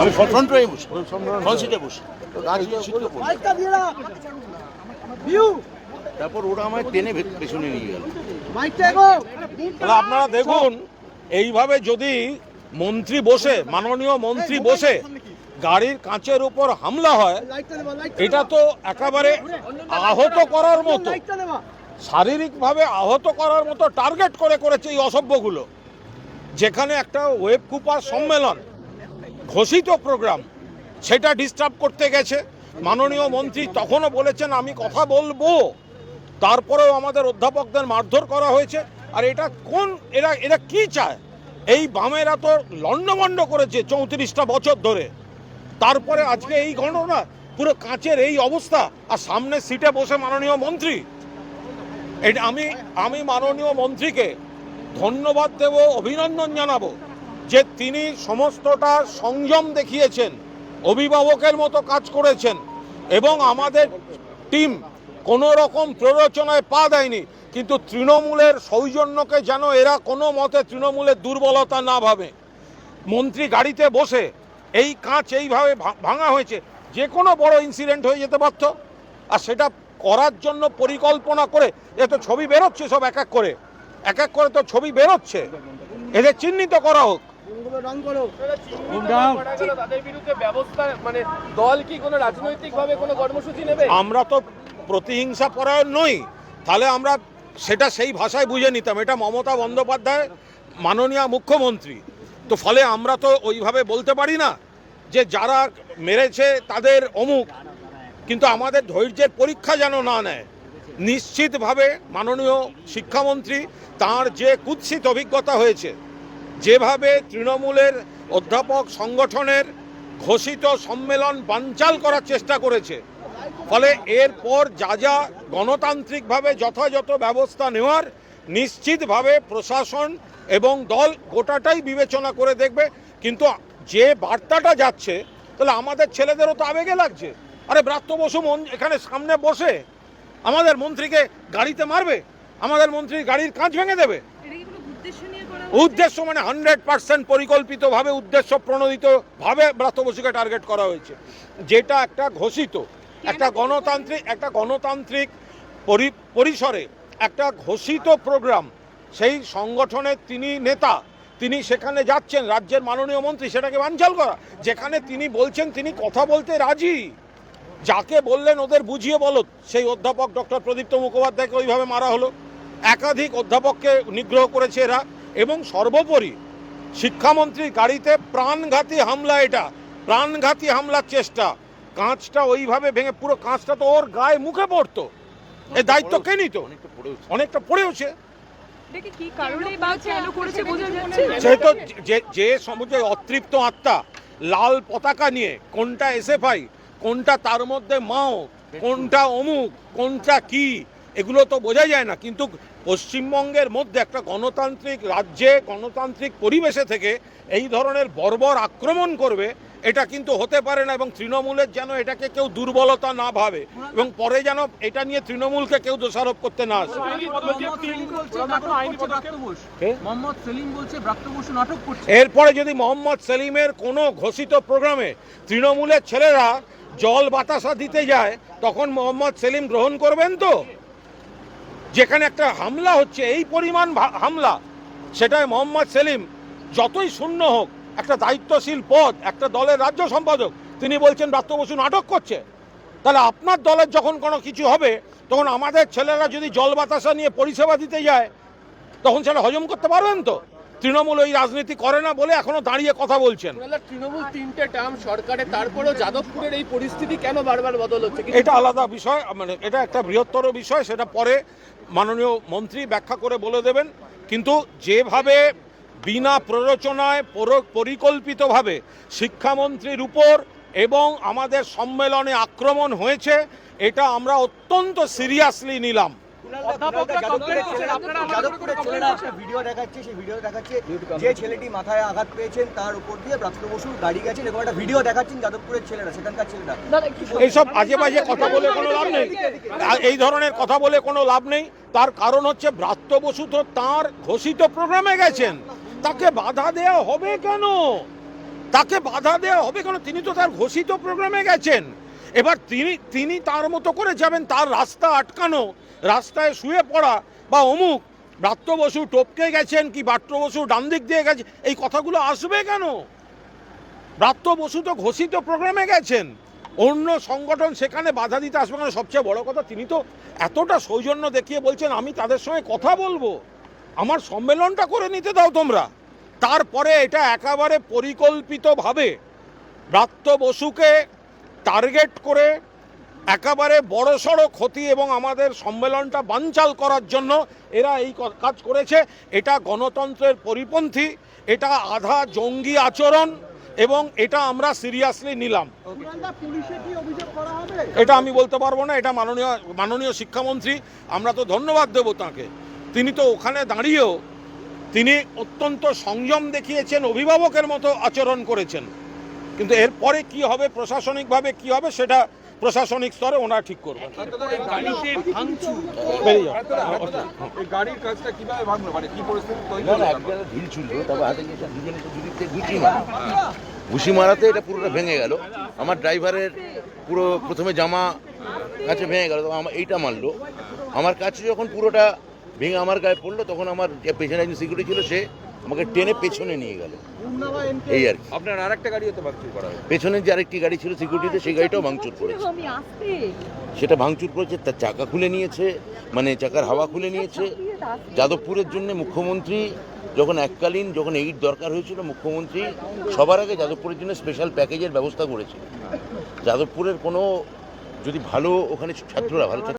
আমি ফ্রন্ট রয়ে বসি ফ্রন্ট সিটে বসি তারপর ওরা আমায় টেনে পেছনে নিয়ে গেল তাহলে আপনারা দেখুন এইভাবে যদি মন্ত্রী বসে মাননীয় মন্ত্রী বসে গাড়ির কাঁচের উপর হামলা হয় এটা তো একেবারে আহত করার মতো শারীরিকভাবে আহত করার মতো টার্গেট করে করেছে এই অসভ্যগুলো যেখানে একটা ওয়েব কুপার সম্মেলন ঘোষিত প্রোগ্রাম, সেটা ডিস্টার্ব করতে গেছে। মাননীয় মন্ত্রী তখনও বলেছেন, আমি কথা বলব। তারপরেও আমাদের অধ্যাপকদের মারধর করা হয়েছে। আর এটা কোন, এরা এরা কি চায়? এই বামেরা তো লণ্ডভণ্ড করেছে চৌত্রিশটা বছর ধরে। তারপরে আজকে এই ঘটনা, পুরো কাঁচের এই অবস্থা, আর সামনে সিটে বসে মাননীয় মন্ত্রী। এটা আমি আমি মাননীয় মন্ত্রীকে ধন্যবাদ দেব, অভিনন্দন জানাব। যে তিনি সমস্তটা সংযম দেখিয়েছেন, অভিভাবকের মতো কাজ করেছেন এবং আমাদের টিম কোনো রকম প্ররোচনায় পা দেয়নি, কিন্তু তৃণমূলের সৌজন্যকে যেন এরা কোনো মতে তৃণমূলের দুর্বলতা না ভাবে। মন্ত্রী গাড়িতে বসে এই কাঁচ এইভাবে ভাঙা হয়েছে, যে কোনো বড় ইনসিডেন্ট হয়ে যেতে পারত। আর সেটা করার জন্য পরিকল্পনা করে এ তো ছবি বেরোচ্ছে সব এক এক করে। এক এক করে তো ছবি বেরোচ্ছে। এদের চিহ্নিত করা হোক। তাদের বিরুদ্ধে ব্যবস্থা মানে দল কি কোনো রাজনৈতিক ভাবে কোনো কর্মসূচি নেবে? আমরা তো প্রতিহিংসা পরায়ণ নই। তাহলে আমরা সেটা সেই ভাষায় বুঝে নিতাম। এটা মমতা বন্দ্যোপাধ্যায় মাননীয় মুখ্যমন্ত্রী। তো ফলে আমরা তো ওইভাবে বলতে পারি না যে যারা মেরেছে তাদের অমুক। কিন্তু আমাদের ধৈর্যের পরীক্ষা যেন না নেয় নিশ্চিতভাবে মাননীয় শিক্ষামন্ত্রী তার যে কুৎসিত অভিজ্ঞতা হয়েছে যেভাবে তৃণমূলের অধ্যাপক সংগঠনের ঘোষিত সম্মেলন বানচাল করার চেষ্টা করেছে, ফলে এরপর যা যা গণতান্ত্রিকভাবে যথাযথ ব্যবস্থা নেওয়ার নিশ্চিতভাবে প্রশাসন এবং দল গোটাটাই বিবেচনা করে দেখবে। কিন্তু যে বার্তাটা যাচ্ছে, তাহলে আমাদের ছেলেদেরও তো আবেগে লাগছে। আরে ব্রাত্য বসু এখানে সামনে বসে আমাদের মন্ত্রীকে গাড়িতে মারবে, আমাদের মন্ত্রী গাড়ির কাঁচ ভেঙে দেবে। উদ্দেশ্য মানে হান্ড্রেড পার্সেন্ট পরিকল্পিতভাবে উদ্দেশ্য প্রণোদিত ভাবে ব্রাত্য বসুকে টার্গেট করা হয়েছে। যেটা একটা ঘোষিত একটা গণতান্ত্রিক একটা গণতান্ত্রিক পরি- পরিসরে একটা ঘোষিত প্রোগ্রাম সেই সংগঠনের তিনি নেতা তিনি সেখানে যাচ্ছেন রাজ্যের মাননীয় মন্ত্রী সেটাকে বানচাল করা যেখানে তিনি বলছেন তিনি কথা বলতে রাজি। যাকে বললেন ওদের বুঝিয়ে বলো সেই অধ্যাপক ডক্টর প্রদীপ্ত মুখোপাধ্যায়কে ওইভাবে মারা হলো। একাধিক অধ্যাপককে নিগ্রহ করেছে এরা এবং সর্বোপরি শিক্ষামন্ত্রীর গাড়িতে প্রাণঘাতী হামলা এটা। প্রাণঘাতী হামলার চেষ্টা। কাঁচটা ওইভাবে ভেঙে পুরো কাঁচটা তো ওর গায়ে মুখে পড়তো। এই দায়িত্ব কে নিত? অনেকটা পড়েওছে। অনেকটা পড়েওছে। এটা কি কারণে বা কেন করেছে বোঝা যাচ্ছে সে তো যে যে সমুদ্র অতৃপ্ত আত্মা লাল পতাকা নিয়ে কোনটা এসএফআই কোনটা তার মধ্যে মাও কোনটা অমুক কোনটা কি এগুলো তো বোঝা যায় না কিন্তু পশ্চিমবঙ্গের মধ্যে একটা গণতান্ত্রিক রাজ্যে গণতান্ত্রিক পরিবেশে থেকে এই ধরনের বর্বর আক্রমণ করবে এটা কিন্তু হতে পারে না এবং তৃণমূলের যেন এটাকে কেউ দুর্বলতা না ভাবে এবং পরে যেন এটা নিয়ে তৃণমূলকে কেউ দোষারোপ করতে না আসে। কে? মোহাম্মদ সেলিম বলছে ব্রাত্য বসু নাটক করছে। এরপরে যদি মোহাম্মদ সেলিমের কোনো ঘোষিত প্রোগ্রামে তৃণমূলের ছেলেরা জল বাতাসা দিতে যায় তখন মোহাম্মদ সেলিম গ্রহণ করবেন তো? যেখানে একটা হামলা হচ্ছে, এই পরিমাণ হামলা সেটাই মোহাম্মদ সেলিম যতই শূন্য হোক, একটা দায়িত্বশীল পদ, একটা দলের রাজ্য সম্পাদক, তিনি বলছেন ব্রাত্য বসু নাটক করছে। তাহলে আপনার দলের যখন কোনো কিছু হবে, তখন আমাদের ছেলেরা যদি জল বাতাসা নিয়ে পরিষেবা দিতে যায়, তখন সেটা হজম করতে পারবেন তো? তৃণমূল ওই রাজনীতি করে না বলে এখনও দাঁড়িয়ে কথা বলছেন। তৃণমূল তিনটে টার্ম সরকারে তারপরেও যাদবপুরের এই পরিস্থিতি কেন বারবার বদল হচ্ছে? এটা আলাদা বিষয় মানে এটা একটা বৃহত্তর বিষয় সেটা পরে মাননীয় মন্ত্রী ব্যাখ্যা করে বলে দেবেন। কিন্তু যেভাবে বিনা প্ররোচনায় পরিকল্পিতভাবে শিক্ষামন্ত্রীর উপর এবং আমাদের সম্মেলনে আক্রমণ হয়েছে এটা আমরা অত্যন্ত সিরিয়াসলি নিলাম। ভিডিও দেখাচ্ছে সেই ভিডিও দেখাচ্ছে। যে ছেলেটি মাথায় আঘাত পেয়েছেন তার উপর দিয়ে ব্রাত্য বসুর গাড়ি গেছেন এরকম একটা ভিডিও দেখাচ্ছেন যাদবপুরের ছেলেরা সেখানকার ছেলেরা। এইসব আজে বাজে কথা বলে কোনো লাভ নেই। এই ধরনের কথা বলে কোনো লাভ নেই। তার কারণ হচ্ছে ব্রাত্য বসু তো তাঁর ঘোষিত প্রোগ্রামে গেছেন। তাকে বাধা দেওয়া হবে কেন? তাকে বাধা দেওয়া হবে কেন? তিনি তো তার ঘোষিত প্রোগ্রামে গেছেন। এবার তিনি তিনি তার মতো করে যাবেন, তার রাস্তা আটকানো, রাস্তায় শুয়ে পড়া, বা অমুক ব্রাত্য বসু টপকে গেছেন কি বাট্য বসু ডান দিক দিয়ে গেছে, এই কথাগুলো আসবে কেন? ব্রাত্য বসু তো ঘোষিত প্রোগ্রামে গেছেন। অন্য সংগঠন সেখানে বাধা দিতে আসবে কেন? সবচেয়ে বড় কথা, তিনি তো এতটা সৌজন্য দেখিয়ে বলছেন, আমি তাদের সঙ্গে কথা বলব। আমার সম্মেলনটা করে নিতে দাও তোমরা। তারপরে এটা একেবারে পরিকল্পিতভাবে ব্রাত্য বসুকে টার্গেট করে একেবারে বড়সড় ক্ষতি এবং আমাদের সম্মেলনটা বানচাল করার জন্য এরা এই কাজ করেছে। এটা গণতন্ত্রের পরিপন্থী এটা আধা জঙ্গি আচরণ এবং এটা আমরা সিরিয়াসলি নিলাম। এটা আমি বলতে পারব না এটা মাননীয় মাননীয় শিক্ষামন্ত্রী আমরা তো ধন্যবাদ দেবো তাকে। তিনি তো ওখানে দাঁড়িয়েও তিনি অত্যন্ত সংযম দেখিয়েছেন অভিভাবকের মতো আচরণ করেছেন। কিন্তু এরপরে কি হবে প্রশাসনিকভাবে কি হবে সেটা প্রশাসনিক স্তরে ওনারা ঠিক করবেন। ভাঙলো? মানে ঘুষি মারাতে এটা পুরোটা ভেঙে গেল। আমার ড্রাইভারের পুরো প্রথমে জামা কাছে ভেঙে গেল তখন আমার এইটা মারলো। আমার কাছে যখন পুরোটা ভেঙে আমার গায়ে পড়ল তখন আমার যে পেছনে একজন সিকিউরিটি ছিল সে আমাকে টেনে পেছনে নিয়ে গেল। এই আর কি। আপনার আরেকটা গাড়িও তো ভাঙচুর করা হয়েছে। পেছনে যে আরেকটি গাড়ি ছিল সিকিউরিটিতে সেই গাড়িটাও ভাঙচুর করেছে। আমি সেটা ভাঙচুর করেছে তার চাকা খুলে নিয়েছে মানে চাকার হাওয়া খুলে নিয়েছে। যাদবপুরের জন্য মুখ্যমন্ত্রী যখন এককালীন যখন এইট দরকার হয়েছিল মুখ্যমন্ত্রী সবার আগে যাদবপুরের জন্য স্পেশাল প্যাকেজের ব্যবস্থা করেছে। যাদবপুরের কোনো যদি ভালো ওখানে ছাত্ররা ভালো ছাত্র